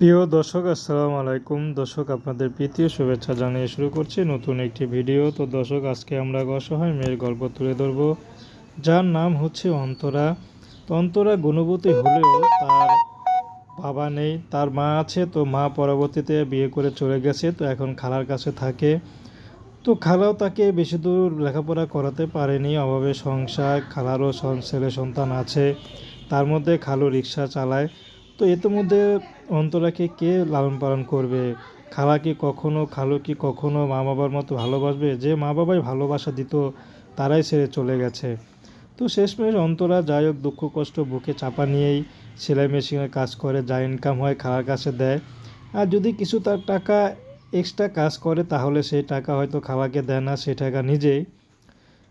প্রিয় দর্শক, আসসালামু আলাইকুম। দর্শক, আপনাদের প্রীতীয় শুভেচ্ছা জানিয়ে শুরু করছি নতুন একটি ভিডিও। তো দর্শক, আজকে আমরা অসহায় মেয়ের গল্প তুলে ধরব, যার নাম হচ্ছে অন্তরা। তো অন্তরা গুণবতী হলেও তার বাবা নেই, তার মা আছে, তো মা পরবর্তীতে বিয়ে করে চলে গেছে, তো এখন খালার কাছে থাকে। তো খালাও তাকে বেশি দূর লেখাপড়া করাতে পারেনি, অভাবে সংসার, খালারও ছেলে সন্তান আছে, তার মধ্যে খালু রিক্সা চালায়। তো মধ্যে অন্তরাকে কে লালন পালন করবে? খালা কি কখনো, খালু কি কখনো মা বাবার মতো ভালোবাসবে? যে মা বাবাই ভালোবাসা দিত, তারাই ছেড়ে চলে গেছে। তো শেষমেশ অন্তরা যাই হোক দুঃখ, কষ্ট বুকে চাপা নিয়েই সেলাই মেশিনের কাজ করে, যা ইনকাম হয় খালার কাছে দেয়। আর যদি কিছু তার টাকা এক্সট্রা কাজ করে, তাহলে সেই টাকা হয়তো খালাকে দেয় না সেই টাকা নিজেই।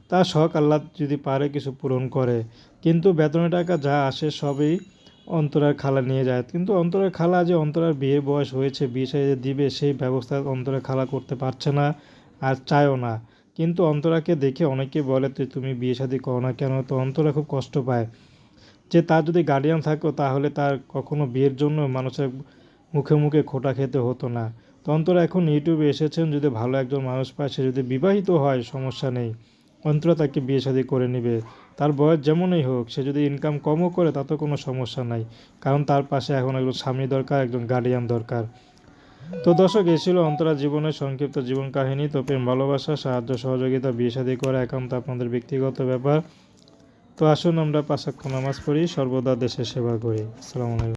তার শখ আল্লাহ যদি পারে কিছু পূরণ করে। কিন্তু বেতনের টাকা যা আসে সবই অন্তরার খালা নিয়ে যায়। কিন্তু অন্তরার খালা যে অন্তরার বিয়ে বয়স হয়েছে, বিয়ে সাজে দিবে, সেই ব্যবস্থা অন্তরার খালা করতে পারছে না আর চায়ও না। কিন্তু অন্তরাকে দেখে অনেকে বলে, তুই, তুমি বিয়ে শাদী করো না কেন? তো অন্তরা খুব কষ্ট পায়। যে তার যদি গার্ডিয়ান থাকতো, তাহলে তার কখনো বিয়ের জন্য মানুষের মুখে মুখে খোটা খেতে হতো না। তো অন্তরা এখন ইউটিউবে এসেছেন, যদি ভালো একজন মানুষ পায়, সে যদি বিবাহিত হয়, সমস্যা নেই। অন্তরা তাকে বিয়ে শাদী করে নেবে। তার বয়স যেমনই হোক, সে যদি ইনকাম কমও করে তাতে কোনো সমস্যা নাই। কারণ তার পাশে এখন একজন স্বামী দরকার, একজন গার্ডিয়ান দরকার। তো দর্শক, এ ছিল অন্তরা জীবনের সংক্ষিপ্ত জীবন কাহিনী। তো প্রেম, ভালোবাসা, সাহায্য, সহযোগিতা, বিয়ে শাদী করা একান্ত আপনাদের ব্যক্তিগত ব্যাপার। তো আসুন আমরা পাশাক্ষ নামাজ পড়ি। সর্বদা দেশের সেবা করি। আসসালামু আলাইকুম।